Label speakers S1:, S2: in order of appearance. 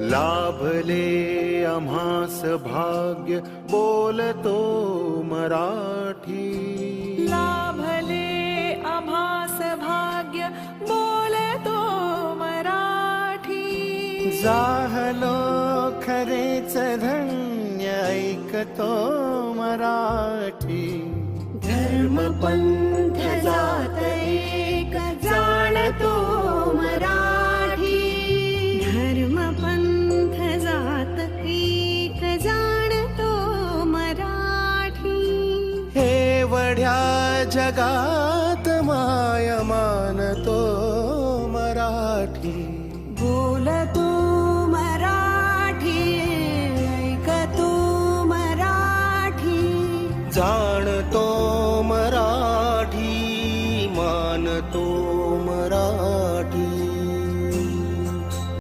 S1: लाभले आम्हास भाग्य बोलतो मराठी।
S2: लाभले आभास भाग्य बोलतो मराठी।
S3: जाहलो खरेच धन्य ऐकतो मराठी।
S2: धर्म चढ्या जगात माया मानतो मराठी. बोल तू मराठी ऐक तू मराठी.
S3: जाणतो मराठी मानतो